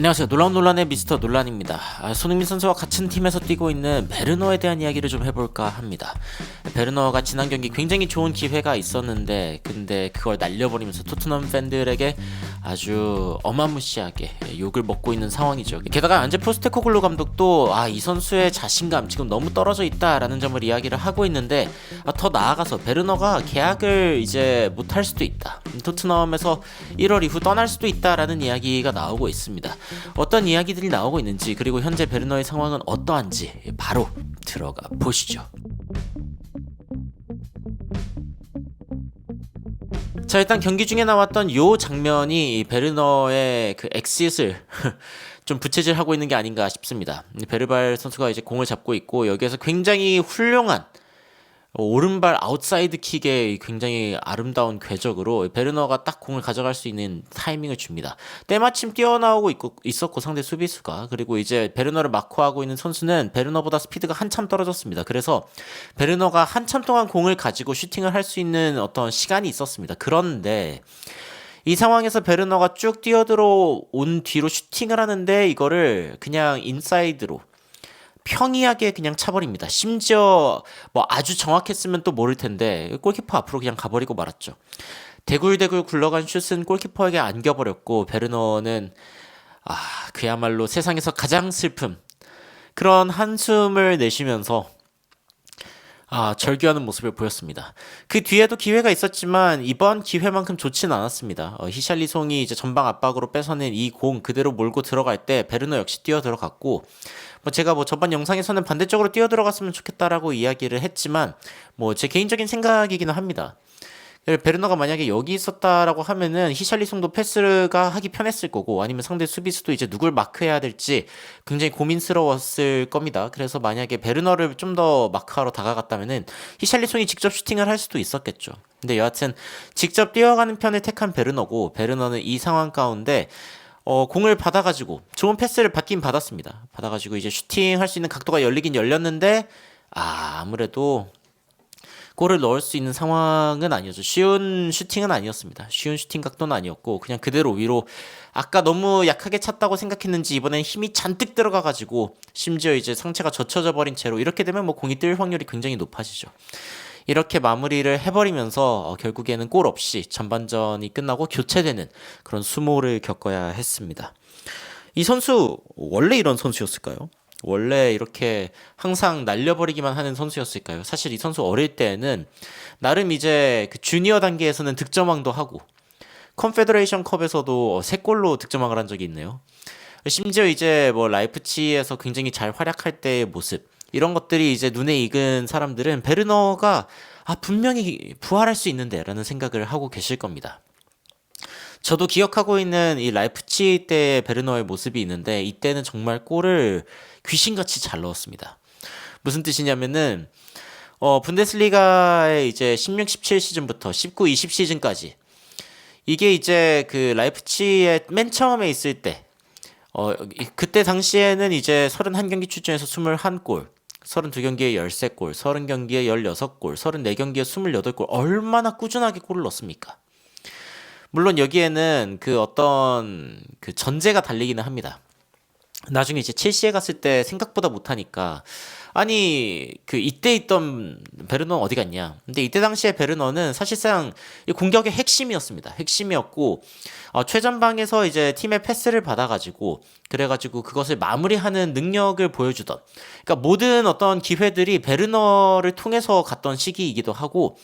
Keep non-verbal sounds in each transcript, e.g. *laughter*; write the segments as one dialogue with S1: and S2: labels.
S1: 안녕하세요. 놀라운 논란의 미스터 논란입니다. 아, 손흥민 선수와 같은 팀에서 뛰고 있는 베르너에 대한 이야기를 좀 해볼까 합니다. 베르너가 지난 경기 굉장히 좋은 기회가 있었는데, 근데 그걸 날려버리면서 토트넘 팬들에게 아주 어마무시하게 욕을 먹고 있는 상황이죠. 게다가 안제 포스테코글루 감독도 아, 이 선수의 자신감 지금 너무 떨어져 있다라는 점을 이야기를 하고 있는데, 아, 더 나아가서 베르너가 계약을 이제 못할 수도 있다. 토트넘에서 1월 이후 떠날 수도 있다라는 이야기가 나오고 있습니다. 어떤 이야기들이 나오고 있는지 그리고 현재 베르너의 상황은 어떠한지 바로 들어가 보시죠. 자 일단 경기 중에 나왔던 요 장면이 이 베르너의 그 엑싯을 *laughs* 좀 부채질하고 있는 게 아닌가 싶습니다. 베르발 선수가 이제 공을 잡고 있고 여기에서 굉장히 훌륭한 어, 오른발 아웃사이드 킥의 굉장히 아름다운 궤적으로 베르너가 딱 공을 가져갈 수 있는 타이밍을 줍니다. 때마침 뛰어나오고 있고, 있었고 상대 수비수가 그리고 이제 베르너를 마크하고 있는 선수는 베르너보다 스피드가 한참 떨어졌습니다. 그래서 베르너가 한참 동안 공을 가지고 슈팅을 할 수 있는 어떤 시간이 있었습니다. 그런데 이 상황에서 베르너가 쭉 뛰어들어 온 뒤로 슈팅을 하는데 이거를 그냥 인사이드로 평이하게 그냥 차버립니다. 심지어 뭐 아주 정확했으면 또 모를 텐데 골키퍼 앞으로 그냥 가버리고 말았죠. 대굴대굴 굴러간 슛은 골키퍼에게 안겨버렸고 베르너는 아 그야말로 세상에서 가장 슬픔 그런 한숨을 내쉬면서 아, 절규하는 모습을 보였습니다. 그 뒤에도 기회가 있었지만 이번 기회만큼 좋지는 않았습니다. 어, 히샬리송이 이제 전방 압박으로 뺏어낸 이 공 그대로 몰고 들어갈 때 베르너 역시 뛰어 들어갔고 뭐 제가 뭐 저번 영상에서는 반대쪽으로 뛰어 들어갔으면 좋겠다라고 이야기를 했지만 뭐 제 개인적인 생각이기는 합니다. 베르너가 만약에 여기 있었다라고 하면은 히샬리송도 패스가 하기 편했을 거고 아니면 상대 수비수도 이제 누굴 마크해야 될지 굉장히 고민스러웠을 겁니다. 그래서 만약에 베르너를 좀 더 마크하러 다가갔다면은 히샬리송이 직접 슈팅을 할 수도 있었겠죠. 근데 여하튼 직접 뛰어가는 편을 택한 베르너고 베르너는 이 상황 가운데 어, 공을 받아가지고 좋은 패스를 받긴 받았습니다. 받아가지고 이제 슈팅 할 수 있는 각도가 열리긴 열렸는데 아 아무래도 골을 넣을 수 있는 상황은 아니었죠. 쉬운 슈팅은 아니었습니다. 쉬운 슈팅 각도는 아니었고 그냥 그대로 위로 아까 너무 약하게 찼다고 생각했는지 이번엔 힘이 잔뜩 들어가 가지고 심지어 이제 상체가 젖혀져 버린 채로 이렇게 되면 뭐 공이 뜰 확률이 굉장히 높아지죠. 이렇게 마무리를 해버리면서 어, 결국에는 골 없이 전반전이 끝나고 교체되는 그런 수모를 겪어야 했습니다. 이 선수 원래 이런 선수였을까요? 원래 이렇게 항상 날려버리기만 하는 선수였을까요? 사실 이 선수 어릴 때는 나름 이제 그 주니어 단계에서는 득점왕도 하고 컨페더레이션 컵에서도 세 골로 득점왕을 한 적이 있네요. 심지어 이제 뭐 라이프치에서 굉장히 잘 활약할 때의 모습 이런 것들이 이제 눈에 익은 사람들은 베르너가 아 분명히 부활할 수 있는데라는 생각을 하고 계실 겁니다. 저도 기억하고 있는 이 라이프치 때 베르너의 모습이 있는데 이때는 정말 골을 귀신같이 잘 넣었습니다. 무슨 뜻이냐면은 어 분데스리가의 이제 16, 17 시즌부터 19, 20 시즌까지 이게 이제 그 라이프치의 맨 처음에 있을 때 어, 그때 당시에는 이제 31경기 출전해서 21골, 32경기에 13골, 30경기에 16골, 34경기에 28골, 얼마나 꾸준하게 골을 넣습니까? 물론 여기에는 그 어떤 그 전제가 달리기는 합니다. 나중에 이제 첼시에 갔을 때 생각보다 못하니까 아니 그 이때 있던 베르너 어디 갔냐? 근데 이때 당시에 베르너는 사실상 공격의 핵심이었습니다. 핵심이었고 어, 최전방에서 이제 팀의 패스를 받아가지고 그래가지고 그것을 마무리하는 능력을 보여주던. 그러니까 모든 어떤 기회들이 베르너를 통해서 갔던 시기이기도 하고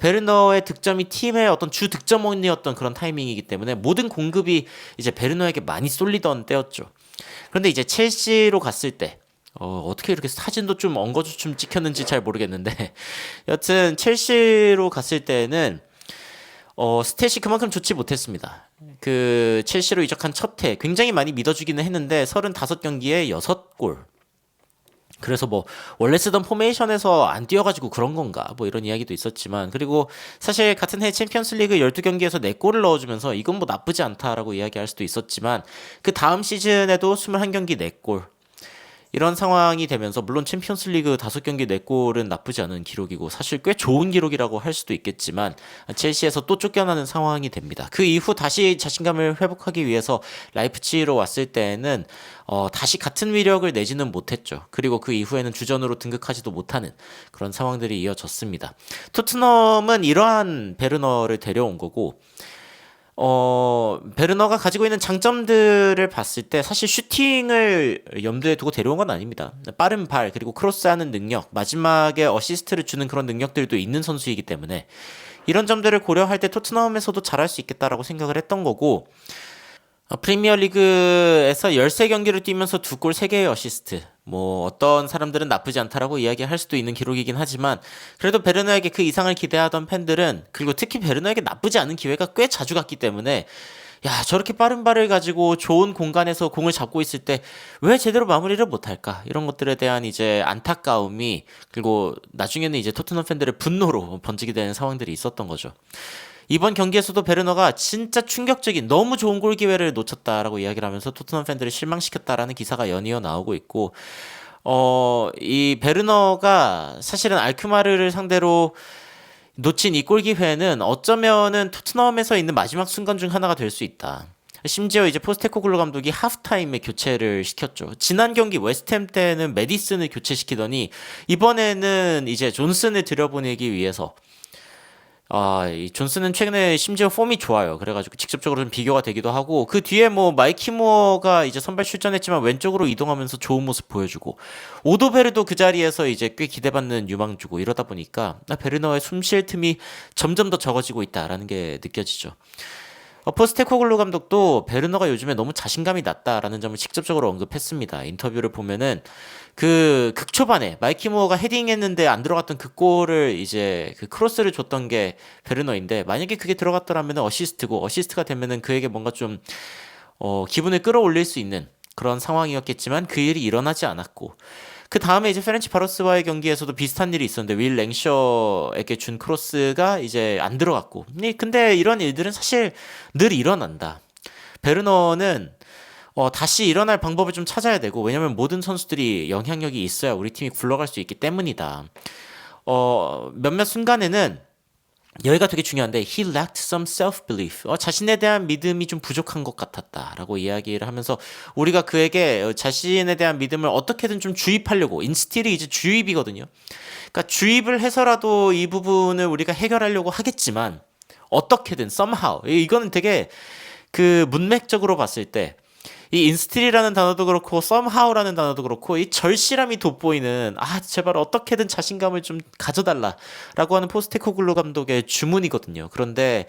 S1: 베르너의 득점이 팀의 어떤 주 득점원이었던 그런 타이밍이기 때문에 모든 공급이 이제 베르너에게 많이 쏠리던 때였죠. 그런데 이제 첼시로 갔을 때 어, 어떻게 이렇게 사진도 좀 엉거주 춤 찍혔는지 잘 모르겠는데 *laughs* 여튼 첼시로 갔을 때는 어, 스탯이 그만큼 좋지 못했습니다. 그 첼시로 이적한 첫 해 굉장히 많이 믿어주기는 했는데 35경기에 6골 그래서 뭐 원래 쓰던 포메이션에서 안 뛰어가지고 그런 건가? 뭐 이런 이야기도 있었지만 그리고 사실 같은 해 챔피언스리그 12경기에서 4골을 넣어주면서 이건 뭐 나쁘지 않다라고 이야기할 수도 있었지만 그 다음 시즌에도 21경기 4골 이런 상황이 되면서 물론 챔피언스리그 다섯 경기 네 골은 나쁘지 않은 기록이고 사실 꽤 좋은 기록이라고 할 수도 있겠지만 첼시에서 또 쫓겨나는 상황이 됩니다. 그 이후 다시 자신감을 회복하기 위해서 라이프치히로 왔을 때에는 어, 다시 같은 위력을 내지는 못했죠. 그리고 그 이후에는 주전으로 등극하지도 못하는 그런 상황들이 이어졌습니다. 토트넘은 이러한 베르너를 데려온 거고 어, 베르너가 가지고 있는 장점들을 봤을 때 사실 슈팅을 염두에 두고 데려온 건 아닙니다. 빠른 발, 그리고 크로스하는 능력, 마지막에 어시스트를 주는 그런 능력들도 있는 선수이기 때문에 이런 점들을 고려할 때 토트넘에서도 잘할 수 있겠다라고 생각을 했던 거고, 어, 프리미어 리그에서 13경기를 뛰면서 두 골 3개의 어시스트. 뭐 어떤 사람들은 나쁘지 않다라고 이야기할 수도 있는 기록이긴 하지만 그래도 베르너에게 그 이상을 기대하던 팬들은 그리고 특히 베르너에게 나쁘지 않은 기회가 꽤 자주 갔기 때문에 야 저렇게 빠른 발을 가지고 좋은 공간에서 공을 잡고 있을 때 왜 제대로 마무리를 못할까 이런 것들에 대한 이제 안타까움이 그리고 나중에는 이제 토트넘 팬들의 분노로 번지게 되는 상황들이 있었던 거죠. 이번 경기에서도 베르너가 진짜 충격적인 너무 좋은 골 기회를 놓쳤다라고 이야기를 하면서 토트넘 팬들을 실망시켰다라는 기사가 연이어 나오고 있고 어, 이 베르너가 사실은 알크마르를 상대로 놓친 이 골 기회는 어쩌면은 토트넘에서 있는 마지막 순간 중 하나가 될 수 있다. 심지어 이제 포스테코글로 감독이 하프타임에 교체를 시켰죠. 지난 경기 웨스트햄 때는 메디슨을 교체시키더니 이번에는 이제 존슨을 들여보내기 위해서 아, 이 존슨은 최근에 심지어 폼이 좋아요. 그래가지고 직접적으로 좀 비교가 되기도 하고 그 뒤에 뭐 마이키 무어가 이제 선발 출전했지만 왼쪽으로 이동하면서 좋은 모습 보여주고 오도베르도 그 자리에서 이제 꽤 기대받는 유망 주고 이러다 보니까 나 베르너의 숨 쉴 틈이 점점 더 적어지고 있다라는 게 느껴지죠. 어, 포스테코글로 감독도 베르너가 요즘에 너무 자신감이 낮다라는 점을 직접적으로 언급했습니다. 인터뷰를 보면은 그 극초반에 마이키 무어가 헤딩했는데 안 들어갔던 그 골을 이제 그 크로스를 줬던 게 베르너인데 만약에 그게 들어갔더라면 어시스트고 어시스트가 되면은 그에게 뭔가 좀 어, 기분을 끌어올릴 수 있는 그런 상황이었겠지만 그 일이 일어나지 않았고 그 다음에 이제 페렌치 바로스와의 경기에서도 비슷한 일이 있었는데 윌 랭셔에게 준 크로스가 이제 안 들어갔고. 네, 근데 이런 일들은 사실 늘 일어난다. 베르너는 어, 다시 일어날 방법을 좀 찾아야 되고 왜냐면 모든 선수들이 영향력이 있어야 우리 팀이 굴러갈 수 있기 때문이다. 어, 몇몇 순간에는 여기가 되게 중요한데 he lacked some self-belief. 어, 자신에 대한 믿음이 좀 부족한 것 같았다라고 이야기를 하면서 우리가 그에게 어, 자신에 대한 믿음을 어떻게든 좀 주입하려고 인스틸이 이제 주입이거든요. 그러니까 주입을 해서라도 이 부분을 우리가 해결하려고 하겠지만 어떻게든 somehow 이거는 되게 그 문맥적으로 봤을 때 이 인스틸이라는 단어도 그렇고 somehow라는 단어도 그렇고 이 절실함이 돋보이는 아 제발 어떻게든 자신감을 좀 가져달라라고 하는 포스테코글로 감독의 주문이거든요. 그런데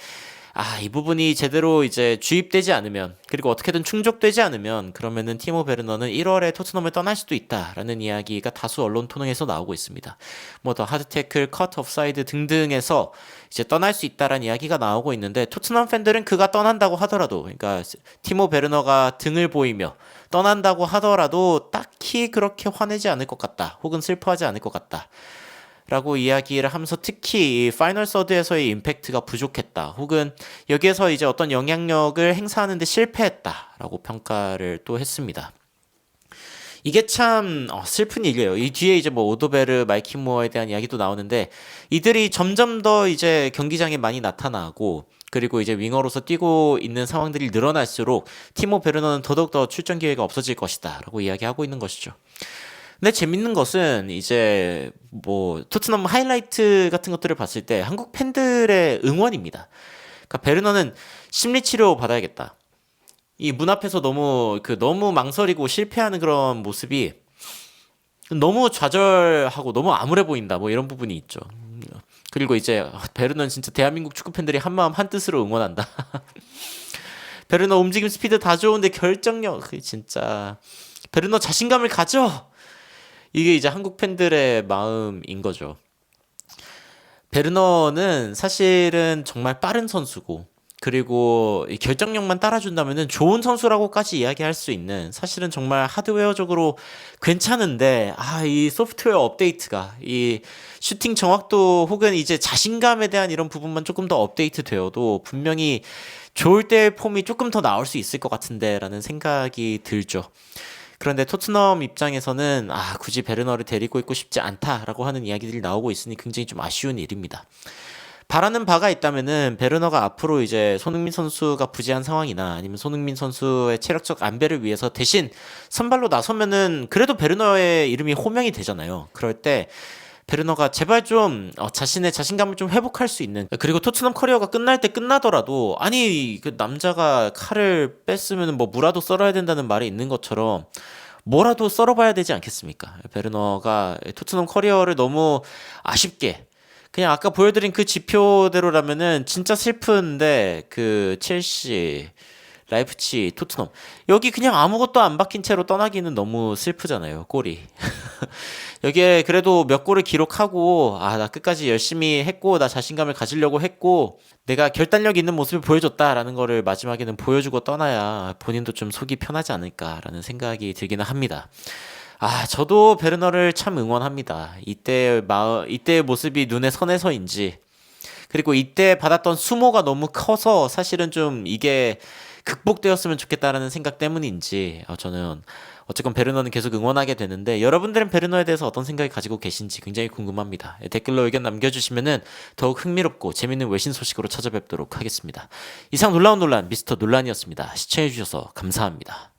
S1: 아, 이 부분이 제대로 이제 주입되지 않으면 그리고 어떻게든 충족되지 않으면 그러면은 티모 베르너는 1월에 토트넘을 떠날 수도 있다라는 이야기가 다수 언론 토론에서 나오고 있습니다. 뭐 더 하드 태클, 컷 옵사이드 등등에서 이제 떠날 수 있다라는 이야기가 나오고 있는데 토트넘 팬들은 그가 떠난다고 하더라도 그러니까 티모 베르너가 등을 보이며 떠난다고 하더라도 딱히 그렇게 화내지 않을 것 같다. 혹은 슬퍼하지 않을 것 같다. 라고 이야기를 하면서 특히 이 파이널 서드에서의 임팩트가 부족했다. 혹은 여기에서 이제 어떤 영향력을 행사하는데 실패했다 라고 평가를 또 했습니다. 이게 참 어, 슬픈 일이에요. 이 뒤에 이제 뭐 오도베르, 마이키 무어에 대한 이야기도 나오는데 이들이 점점 더 이제 경기장에 많이 나타나고 그리고 이제 윙어로서 뛰고 있는 상황들이 늘어날수록 티모 베르너는 더더욱더 출전 기회가 없어질 것이다 라고 이야기하고 있는 것이죠. 근데 재밌는 것은 이제 뭐 토트넘 하이라이트 같은 것들을 봤을 때 한국 팬들의 응원입니다. 그러니까 베르너는 심리 치료 받아야겠다. 이 문 앞에서 너무 그 너무 망설이고 실패하는 그런 모습이 너무 좌절하고 너무 암울해 보인다. 뭐 이런 부분이 있죠. 그리고 이제 베르너는 진짜 대한민국 축구 팬들이 한 마음 한 뜻으로 응원한다. *laughs* 베르너 움직임 스피드 다 좋은데 결정력 진짜 베르너 자신감을 가져. 이게 이제 한국 팬들의 마음인 거죠. 베르너는 사실은 정말 빠른 선수고 그리고 결정력만 따라준다면 좋은 선수라고까지 이야기할 수 있는 사실은 정말 하드웨어적으로 괜찮은데 아 이 소프트웨어 업데이트가 이 슈팅 정확도 혹은 이제 자신감에 대한 이런 부분만 조금 더 업데이트 되어도 분명히 좋을 때의 폼이 조금 더 나올 수 있을 것 같은데라는 생각이 들죠. 그런데 토트넘 입장에서는 아 굳이 베르너를 데리고 있고 싶지 않다라고 하는 이야기들이 나오고 있으니 굉장히 좀 아쉬운 일입니다. 바라는 바가 있다면은 베르너가 앞으로 이제 손흥민 선수가 부재한 상황이나 아니면 손흥민 선수의 체력적 안배를 위해서 대신 선발로 나서면은 그래도 베르너의 이름이 호명이 되잖아요. 그럴 때 베르너가 제발 좀 어, 자신의 자신감을 좀 회복할 수 있는 그리고 토트넘 커리어가 끝날 때 끝나더라도 아니 그 남자가 칼을 뺐으면 뭐 무라도 썰어야 된다는 말이 있는 것처럼 뭐라도 썰어봐야 되지 않겠습니까? 베르너가 토트넘 커리어를 너무 아쉽게 그냥 아까 보여드린 그 지표대로라면은 진짜 슬픈데 그 첼시, 라이프치, 토트넘 여기 그냥 아무것도 안 박힌 채로 떠나기는 너무 슬프잖아요. 골이. *laughs* 여기에 그래도 몇 골을 기록하고 아 나 끝까지 열심히 했고 나 자신감을 가지려고 했고 내가 결단력 있는 모습을 보여줬다라는 거를 마지막에는 보여주고 떠나야 본인도 좀 속이 편하지 않을까라는 생각이 들기는 합니다. 아, 저도 베르너를 참 응원합니다. 이때 마 이때의 모습이 눈에 선해서인지 그리고 이때 받았던 수모가 너무 커서 사실은 좀 이게 극복되었으면 좋겠다라는 생각 때문인지 어, 저는 어쨌건 베르너는 계속 응원하게 되는데 여러분들은 베르너에 대해서 어떤 생각이 가지고 계신지 굉장히 궁금합니다. 예, 댓글로 의견 남겨주시면은 더욱 흥미롭고 재밌는 외신 소식으로 찾아뵙도록 하겠습니다. 이상 놀라운 논란 미스터 논란이었습니다. 시청해주셔서 감사합니다.